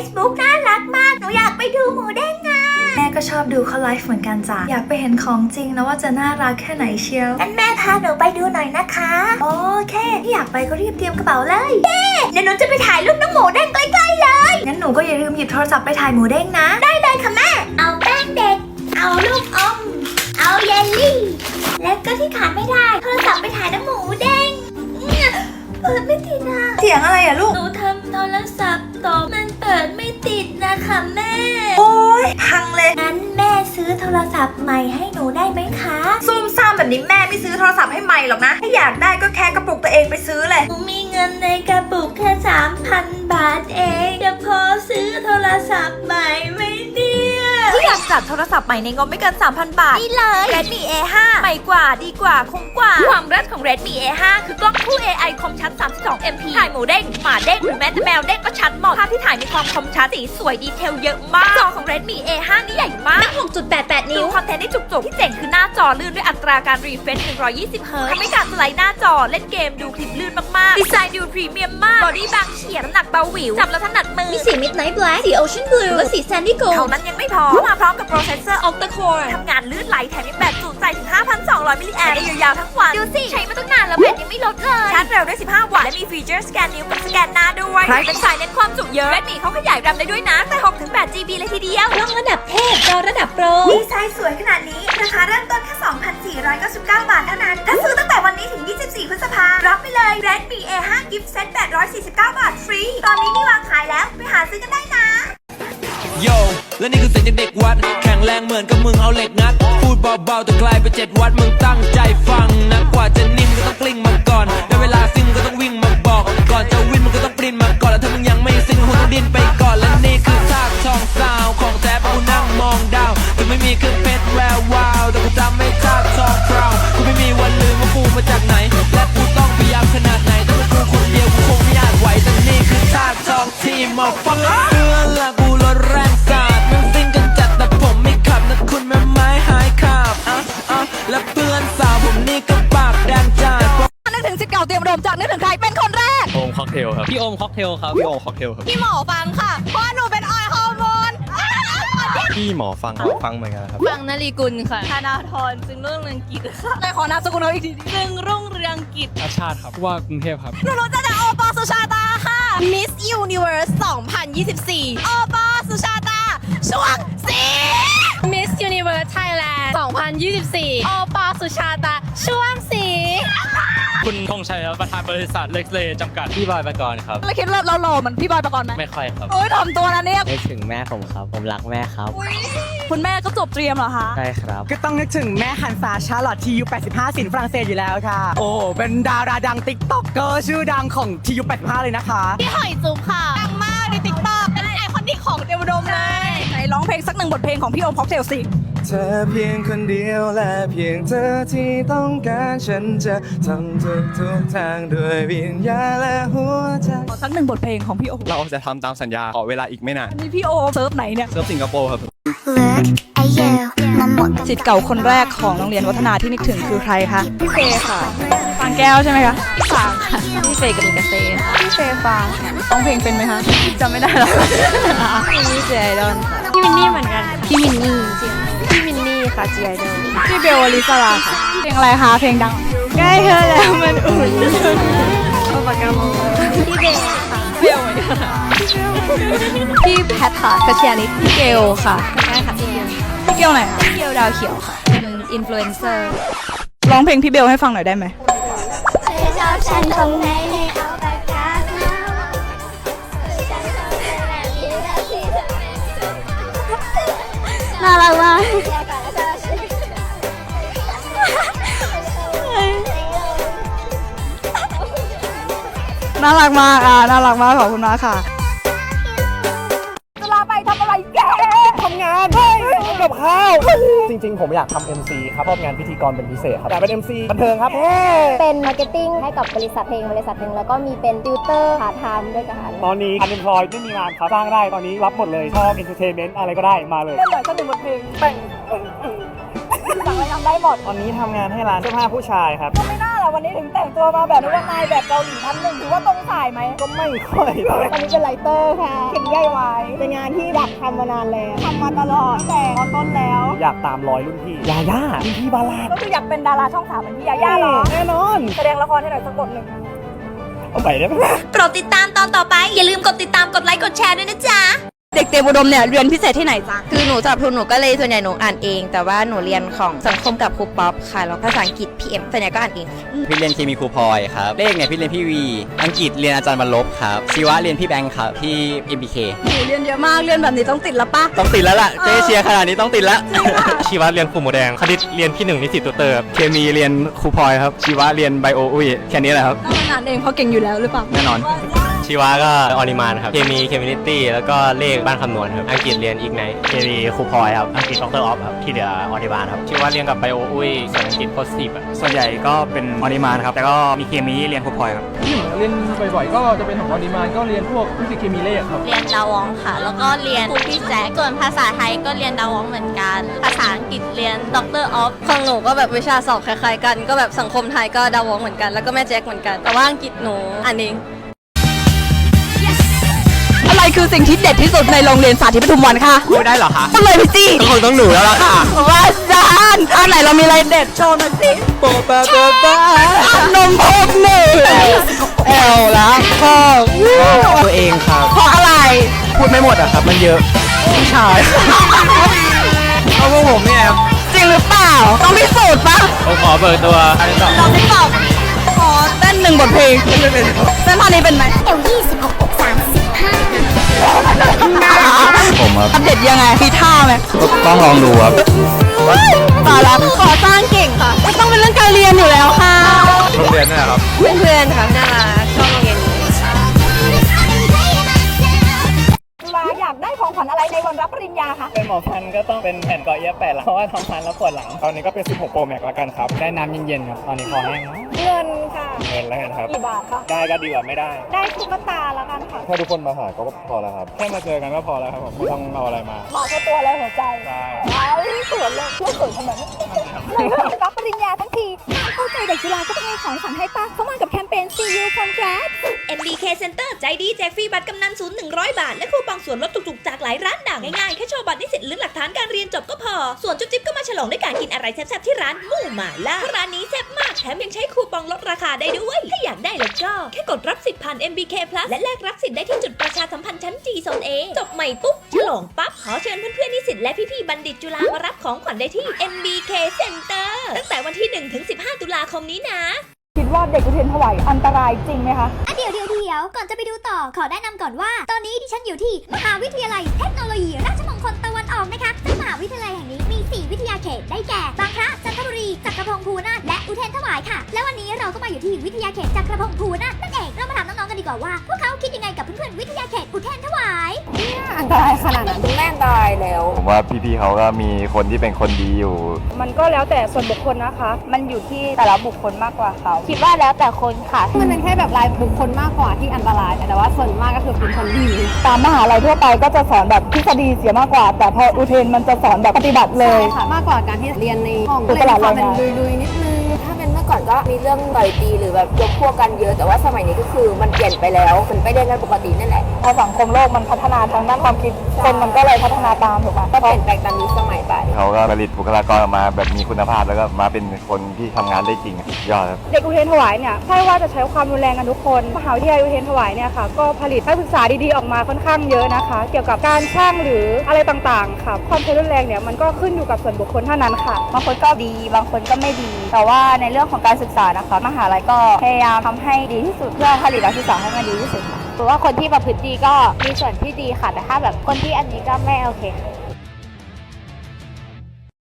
Facebook น่ารักมาก หนูอยากไปดูหมูเด้งอะแม่ก็ชอบดูเขาไลฟ์เหมือนกันจ้ะอยากไปเห็นของจริงนะว่าจะน่ารักแค่ไหนเชียวงั้นแม่พาหนูไปดูหน่อยนะคะ โอเคที่อยากไปก็รีบเตรียมกระเป๋าเลยเดี๋ยวหนูจะไปถ่ายรูปน้องหมูเด้งใกล้ๆเลย งั้นหนูก็อย่าลืมหยิบโทรศัพท์ไปถ่ายหมูเด้งนะ ได้เลยค่ะแม่ เอาแป้งเด็ก เอาลูกอม เอาเยลลี่ และก็ที่ขาดไม่ได้โทรศัพท์ไปถ่ายน้ำหมูเด้งเนี่ยเปิดไม่ติดอะเสียงอะไรอะลูก หนูทำโท รศัพท์ตกมันเปิดไม่ติดนะคะแม่ โอ้ยพังเลย งั้นแม่ซื้อโทรศัพท์ใหม่ให้หนูได้ไหมคะ ซุ่มซ่ามแบบนี้แม่ไม่ซื้อโทรศัพท์ให้ใหม่หรอกนะ ถ้าอยากได้ก็แค่กระปุกตัวเองไปซื้อเลย หนูมีเงินในกระปุกแค่สามพันบาทเองจะพอซื้อโทรศัพท์ใหม่ไหมเนี่ยที่ อยากจัดโทรศัพท์ใหม่ในงบไม่เกิน 3,000 บาท นี่เลย Redmi A5 ใหม่กว่าดีกว่าคุ้มกว่า ความเลิศของ Redmi A5 คือกล้องคู่ AI คมชัด 32 MP ถ่ายหมูเด้งหมาเด้งหรือแม้แต่แมวเด้งก็ชัดหมดภาพที่ถ่ายมีความคมชัดสีสวยดีเทลเยอะมาก จอของ Redmi A5 นี่ใหญ่มาก6.88 นิ้วคอนเทนต์ได้จุกๆที่เจ๋งคือหน้าจอลื่นด้วยอัตราการรีเฟรช120เฮิร์ตซ์ทำให้การสไลด์หน้าจอเล่นเกมดูคลิปลื่นมากๆดีไซน์ดูพรีเมียมมากบอดี้บางเฉียบน้ำหนักเบาหวิวจับแล้วถนัดมือมีสี Midnight Black สี Ocean Blue และสี Sandy เท่า Gold นั้นยังไม่พอมาพร้อมกับโปรเซสเซอร์ Octa Core ทำงานลื่นไหลแถมยังแบตจุใจถึง 5,200 มิลลิแอมป์ได้ยาวๆทั้งวัน ดูสิ ใช้มาตั้งนานแล้วแบตยังไม่ลดเลย ชาร์จเร็วได้ 15 วัตต์และมีฟีเจอร์สแกนนิ้วกับสแกนหน้าด้วยใครเป็นสายเน้นความจุเยอะ Redmi เขาขยายแรมได้ด้วยนะ แต่6ถึง8 GB เลยทีเดียวกล้องระดับเทพจอระดับโปรดีไซน์สวยขนาดนี้ราคาเริ่มต้นแค่ 2,499 บาทเท่านั้น ถ้าซื้อตั้งแต่วันนี้ถึง 24 พฤษภารับไปเลย Redmi A5 Gift Set 849 บาทฟรี ตอนนี้มีวางขายแล้วไปหาซื้อกันได้นะโย และนี่คือเสียงจากเด็กวัด แข็งแรงเหมือนกับมึงเอาเหล็กงัด พูดเบาๆแต่กลายเป็นเจ็ดวัดมึงตั้งใจฟังนะกว่าจะนิ่มก็ต้องกลิ้งมาก่อนได้เวลาซิ่งก็ต้องวิ่งมาบอก ก่อนจะวิ่งมันก็ต้องปรินมาก่อนแล้วถ้ามึงยังไม่ซิ่งคงต้องดิ้นไป มค็อกเทลครับพี่โอมค็อกเทลครับพี่หมอฟังค่ะเพราะหนูเป็นออยฮอร์โมนพี่หมอฟังฟังเหมือนกันครับฟังนาลีกุลค่ะธนาธรจึงรุ่งเรืองกิจค่ะในขอนามสกุลเขาอีกทีจึงรุ่งเรืองกิจอาชาติครับว่ากรุงเทพครับหนูรู้จักจากโอปอสุชาตาค่ะ Miss Universe 2024โอปอสุชาตาช่วงสี Miss Universe Thailand 2024โอปอสุชาตาช่วงสี คุณธงชัยครับประธานบริษัทเล็กเลจำกัดพี่บอยประกรณ์ครับ แล้วคิดว่าเราหล่อเหมือนพี่บอยประกรณ์ไหมไม่ค่อยครับโอ้ยถ่อมตัวนะเนี่ยนึกถึงแม่ผมครับ ผมรักแม่ครับ คุณแม่ก็จบเตรียมเหรอคะใช่ครับ ก็ต้องนึกถึงแม่ฮันซาชาร์ลอตทียู85 สินฝรั่งเศสอยู่แล้วค่ะ โอ้ เป็นดาราดังติ๊กต็อกเกอร์ชื่อดังของทียู85 เลยนะคะ พี่หอยจุ๊บค่ะ ดังมากในติ๊กต็อกเป็นไอคอนที่ของเดวดมเลยไหนร้องเพลงสักหนึ่งบทเพลงของพี่โอมพ็อกเทลสิ เธอเพียงคนเดียวและเพียงเธอที่ต้องการฉันจะทำทุกทุกๆทางด้วยวิญญาณและหัวใจขอสักหนึ่งบทเพลงของพี่โอมเราจะทำตามสัญญาขอเวลาอีกไม่นานนี่พี่โอมเซิร์ฟไหนเนี่ยเซิร์ฟสิงคโปร์ครับสิทธิ์เก่าคนแรกของโรงเรียนวัฒนาที่นึกถึงคือใครคะพี่เฟย์ค่ะฟางแก้วใช่ไหมคะพี่ฟางค่ะพี่เฟย์กับลิกาเซ่พี่เฟย์ฟางร้องเพลงเป็นไหมคะจำไม่ได้แล้วพี่มินนี่เจไอดอนพี่มินนี่เหมือนกันพี่มินนี่จริงพี่มินนี่ ค่ะจีไอดอลพี่เบลอลิซาราค่ะ เพลงอะไรคะ เพลงดังใกล้เธอแล้วมันอุ่นเอปากามองพี่เบลค่ะเบลเหมือนกันค่ะพี่แพทค่ะพัชยานิดพี่เกลค่ะได้ค่ะพี่เบลพี่เกลไหนคะพี่เบลดาวเขียวค่ะเป็นอินฟลูเอนเซอร์ร้องเพลงพี่เบลให้ฟังหน่อยได้ไหมชอบฉันตรงไหนให้เอาปากกาน่ารักมาก น่ารักมากอะน่ารักมากขอบคุณมากค่ะจะลาไปทำอะไรแกทำงานเฮ้ยกับข้าว จริง ๆ ผมอยากทำ MC ครับชอบงานพิธีกรเป็นพิเศษครับอยากเป็น MC บันเทิงครับเฮ้เป็นมาร์เก็ตติ้งให้กับบริษัทเพลงบริษัทหนึ่งแล้วก็มีเป็นติวเตอร์พาร์ทไทม์ด้วยกันตอนนี้ unemployed ไม่มีงานครับจ้างได้ตอนนี้รับหมดเลยชอบ entertainment อะไรก็ได้มาเลยเล่นหน่อยสักหนึ่งบทเพลงแต่งสั่งอะไรทำได้หมดตอนนี้ทำงานให้ร้านเสื้อผ้าผู้ชายครับไม่น่า ล่ะวันนี้ถึงแต่งตัวมาแบบนี้ว่านายแบบเกาหลีท่านหนึ่งถือว่าตรงสายไหมก็ไม่ค่อยเท่าไหร่ตอนนี้เป็นไลเตอร์ค่ะเขียนใหญ่ไว้เป็นงานที่อยากทำมานานแล้วทำมาตลอดตั้งแต่มต้นแล้วอยากตามรอยรุ่นพี่ยาย่ารุ่นพี่บาลาดก็คืออยากเป็นดาราช่องสามเหมือนพี่ยาย่าเหรอแน่นอน แสดงละครให้หน่อยสักบทหนึ่งเอาไปได้ไหมโปรดติดตามตอนต่อไป อย่าลืมกดติดตามกดไลค์กดแชร์ด้วยนะจ๊ะ เด็กเตรียมอุดมเนี่ยเรียนพิเศษที่ไหนจ๊ะคือหนูจับทุนหนูก็เลยส่วนใหญ่หนูอ่านเอง แต่ว่าหนูเรียนของสังคมกับครูป๊อปค่ะแล้วภาษาอังกฤษพีเอ็มส่วนใหญ่ก็อ่านเองพี่เรียนเคมีครูพลอยครับเลขเนี่ยพี่เรียนพี่วีอังกฤษเรียนอาจารย์บรรลบครับชีวะเรียนพี่แบงค์ครับที่ MBK หนูเรียนเยอะมากเรียนแบบนี้ต้องติดแล้วปะต้องติดแล้วล่ะเจ๊เชียร์ขนาดนี้ต้องติดแล้วชีวะเรียนครูหมูแดงคณิตเรียนพี่หนึ่งนิสิตตุเตอร์ครับเคมีเรียนครูพลอยครับชีวะเรียนไบโออุ้ยแค่นี้แหละครับต้องอ่านเองเพราะเก่งอยู่แล้วหรือเปล่าแน่นอน ชีวะก็ออนิมานครับ เคมีเคมินิตี้แล้วก็เลขบ้านคำนวณครับ อังกฤษเรียนอีกไนเคมีครูพลอยครับ อังกฤษดรออฟครับ ที่เหลือออนิมานครับชีวะเรียนกับไบโออุ้ยส่วนอังกฤษโพสิทีฟอะส่วนใหญ่ก็เป็นออนิมานครับ แต่ก็มีเคมีเรียนครูพลอยครับเรียนบ่อยๆ ก็จะเป็นของออนิมานก็เรียนพวกฟิสิกส์เคมีเลขครับ เรียนดาวองค่ะ แล้วก็เรียนครูพี่แจ๊กส่วนภาษาไทยก็เรียนดาวองเหมือนกัน ภาษาอังกฤษเรียนดรออฟของหนูก็แบบวิชาสอบคล้ายๆกัน ก็แบบสังคมไทยก็ดาวองเหมือนกัน แล้วก็แม่แจ๊กเหมือนกัน แต่ว่าอังกฤษหนูอ่านเองอะไรคือสิ่งที่เด็ดที่สุดในโรงเรียนสาธิตปทุมวันคะพูดได้เหรอคะพูดเลยพี่จี้ก็คงต้องหนูแล้วล่ะค่ะว่าจานอันไหนเรามีอะไรเด็ดโชว์หน่อยสิโปะปะปะปะนมพกหนึ่งแอลละพ่อตัวเองครับเพราะอะไรพูดไม่หมดอะครับ มันเยอะผู้ชายเอาพวกผมเนี่ยครับจริงหรือเปล่า ต้องพิสูจน์ปะผมขอเบิกตัวเราไม่ตอบขอเต้นหนึ่งบทเพลงเต้นท่านี้เป็นไหม ต้องลองดูครับตาลับขอสร้างเก่งค่ะไม่ต้องเป็นเรื่องการเรียนอยู่แล้วค่ะ โรงเรียนนี่แหละครับ เพื่อนๆค่ะน่ารัก องขวัญอะไรในวันรับปริญญาคะเป็นหมอฟันก็ต้องเป็นแผ่นเกาะเย็บแปดหลังเพราะว่าทำฟันแล้วปวดหลัง ตอนนี้ก็เป็น 16 Pro Max แล้วกันครับ ได้น้ำเย็นๆครับ ตอนนี้คอแห้งแล้วเงินค่ะ เงินแล้วกันครับ กี่บาทคะได้ก็ดีกว่าไม่ได้ ได้ตุ๊กตาแล้วกันค่ะถ้าทุกคนมาหาก็พอแล้วครับ แค่มาเจอกันก็พอแล้วครับผมไม่ต้องเอาอะไรมาหมอแค่ตัวและหัวใจได้ไอ้สวนเลยเพื่อสวนทำไมรับปริญญาทั้งทีเข้าใจเด็กจุฬาก็ต้องมีของขวัญให้ป้าเขามากับ เปญ See You Contract MBK Center ใจดีแจกฟรีบัตรกำนันศูนย์100บาท และคูปองส่วนลดจุกๆ จากหลายร้านดัง ง่ายๆ แค่โชว์บัตรนิสิตหรือหลักฐานการเรียนจบก็พอ ส่วนจุ๊บจิ๊บก็มาฉลองด้วยการกินอะไรแซ่บๆ ที่ร้านหมู่หมาล่าร้านนี้แซ่บมากแถมยังใช้คูปองลดราคาได้ด้วย ถ้าอยากได้แล้วก็ แค่กดรับสิทธิ์ผ่าน MBK Plus และแลกรับสิทธิ์ได้ที่จุดประชาสัมพันธ์ชั้น G โซน A จบใหม่ปุ๊บฉลองปั๊บขอเชิญเพื่อนๆนิสิตและพี่ๆบัณฑิตจุฬามารับของขวัญได้ที่ MBK Center ตั้งแต่วันที่1-15 ตุลาคมนี้นะ คิดว่าเด็กอุเทรนถวายอันตรายจริงไหมคะ อะเดี๋ยวเดี๋ยวเดี๋ยวก่อนจะไปดูต่อขอแนะนำก่อนว่า ตอนนี้ดิฉันอยู่ที่มหาวิทยาลัยเทคโนโลยี ราชมงคลตะวันออกนะคะซึ่งมหาวิทยาลัยแห่งนี้มี 4 วิทยาเขตได้แก่บางพระจันทบุรีจักรพงศ์ภูนาถและอุเทรนถวายค่ะ และวันนี้เราก็มาอยู่ที่วิทยาเขตจักรพงศ์ภูนาถนั่นเองเรามา ถามน้องๆกันดีกว่าว่า พวกเขาคิดยังไงกับเพื่อนๆวิทยาเขตอุเทรนถวาย อันตรายขนาดนั้นแม่ตายแล้ว ผมว่าพี่ๆเขาก็มีคนที่เป็นคนดีอยู่ มันก็แล้วแต่ส่วนบุคคลนะคะ มันอยู่ที่แต่ละบุคคลมากกว่าเขาคิดว่าแล้วแต่คนค่ะ มันเป็นแค่แบบรายบุคคลมากกว่าที่อันตรายแต่ว่าส่วนมากก็คือเป็นคนดี ตามมหาลัยทั่วไปก็จะสอนแบบทฤษฎีเสียมากกว่า แต่พออุเทนมันจะสอนแบบปฏิบัติเลยค่ะมากกว่าการที่เรียนในห้องคือตลาดความเป็นแรงงานลุยๆนิดนึงถ้าเป็นเมื่อ ก่อนก็มีเรื่องต่อยตีหรือแบบยกพวกกันเยอะ แต่ว่าสมัยนี้ก็คือมันเปลี่ยนไปแล้วมันไม่ได้กันปกตินั่นแหละพอสังคมโลกมันพัฒนาทางด้านความคิดคนมันก็เลยพัฒนาตามถูกปะก็เปลี่ยนแปลงตามยุคสมัยไปเขาก็ผลิตบุคลากรออกมาแบบมีคุณภาพแล้วก็มาเป็นคนที่ทำงานได้จริงสุดยอดครับ เด็กอุเทรนถวายเนี่ยใช่ว่าจะใช้ความรุนแรงกันทุกคนมหาวิทยาลัยอุเทรนถวายเนี่ยค่ะก็ผลิตนักศึกษาดีๆออกมาค่อนข้างเยอะนะคะ เกี่ยวกับการช่างหรืออะไรต่างๆค่ะความใช้รุนแรงเนี่ยมันก็ขึ้นอยู่กับส่วนบุคคลเท่านั้นค่ะ บางคนก็ดี บางคนก็ไม่ดี แต่ว่าในเรื่องของการศึกษานะคะ มหาลัยก็พยายามทำให้ดีที่สุดเพื่อผลิตนักศึกษาให้มันดีที่สุดค่ะหรือว่าคนที่ประพฤติดีก็มีส่วนที่ดีค่ะ แต่ถ้าแบบคนที่อันนี้ก็ไม่โอเค